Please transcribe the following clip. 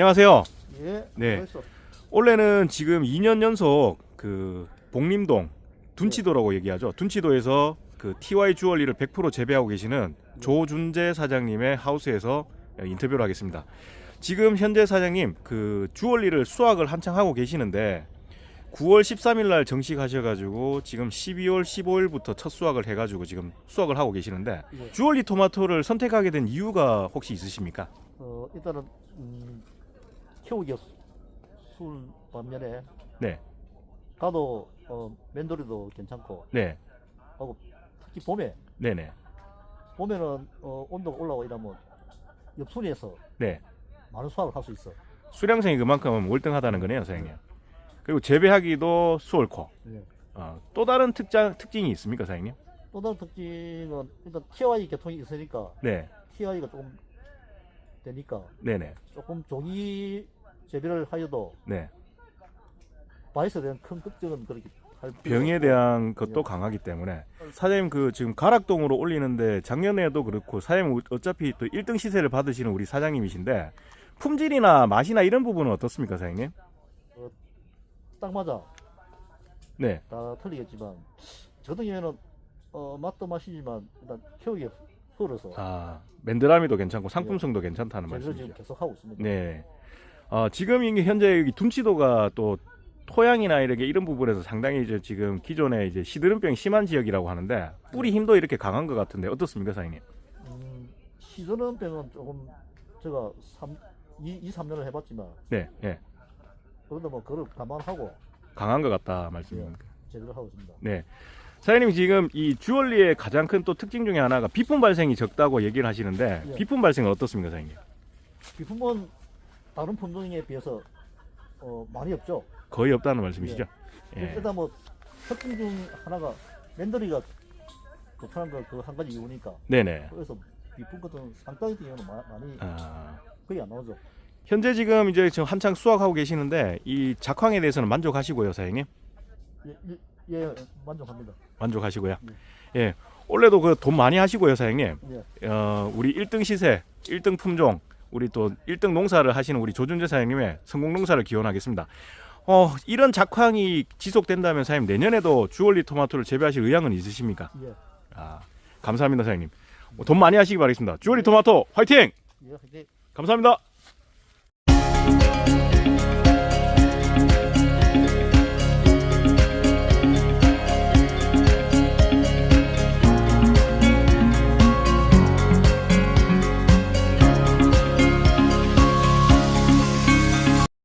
안녕하세요. 예. 네. 벌써. 원래는 지금 2년 연속 그 복림동 둔치도라고 얘기하죠. 둔치도에서 그 TY 주얼리를 100% 재배하고 계시는 조준재 사장님의 하우스에서 인터뷰를 하겠습니다. 지금 현재 사장님 그 주얼리를 수확을 한창 하고 계시는데 9월 13일 날 정식하셔가지고 지금 12월 15일부터 첫 수확을 해가지고 지금 수확을 하고 계시는데 예. 주얼리 토마토를 선택하게 된 이유가 혹시 있으십니까? 어, 일단은 음, 키우기 술 반면에 네, 가도 어, 맨돌이도 괜찮고 네, 하고 특히 봄에 네네, 봄에는 어, 온도가 올라오고 이러면 엽순에서 네. 많은 수확을 할 수 있어. 수량성이 그만큼 월등하다는 거네요, 사장님. 그리고 재배하기도 수월코. 예. 어, 또 다른 특장 특징이 있습니까, 사장님? 또 다른 특징은 일단 TI 계통이 있으니까 네, TI가 조금 되니까 네네, 조금 종이 재배를 하여도 네. 바이스에 대한 큰 걱정은 그렇게 할 필요가 병에 없고. 대한 것도 예. 강하기 때문에 사장님 그 지금 가락동으로 올리는데 작년에도 그렇고 사장님 어차피 또 1등 시세를 받으시는 우리 사장님이신데 품질이나 맛이나 이런 부분은 어떻습니까, 사장님? 딱 맞아. 네, 다 틀리겠지만 저 같은 경우에는 어, 맛도 맛이지만 일단 키우기 흐려서 아 맨드라미도 괜찮고 상품성도 괜찮다는 지금 말씀이죠. 계속 하고 있습니다. 네. 어, 지금 현재 둔치도가 또 토양이나 이렇게 이런 부분에서 상당히 이제 지금 기존에 이제 시드름병 심한 지역이라고 하는데 뿌리 힘도 이렇게 강한 것 같은데 어떻습니까, 사장님? 음, 시드는 병은 조금 제가 3, 2, 2 3년을 해봤지만 네, 예. 그런데 뭐 그걸 감안하고 강한 것 같다 말씀입니다. 제대로 하고 있습니다. 네. 사장님 지금 이 주얼리의 가장 큰 또 특징 중에 하나가 비품 발생이 적다고 얘기를 하시는데 예. 비품 발생은 어떻습니까, 사장님? 비품은 다른 품종에 비해서 어, 많이 없죠. 거의 없다는 말씀이시죠? 예. 일단 뭐 특징 중 하나가 맨더리가 좋다는 거 그 한 가지 이유니까 네네. 그래서 비품 같은 상당히 경우는 마- 많이 아, 거의 안 나오죠. 현재 지금 이제 지금 한창 수확하고 계시는데 이 작황에 대해서는 만족하시고요, 사장님? 예, 예, 예, 만족합니다. 만족하시고요. 네. 예. 원래도 그 돈 많이 하시고요, 사장님. 예. 어, 우리 1등 시세, 1등 품종, 우리 또 1등 농사를 하시는 우리 조준재 사장님의 성공 농사를 기원하겠습니다. 어, 이런 작황이 지속된다면 사장님 내년에도 주얼리 토마토를 재배하실 의향은 있으십니까? 예. 아, 감사합니다, 사장님. 돈 많이 하시기 바라겠습니다. 주얼리 토마토 화이팅! 예, 이제 감사합니다.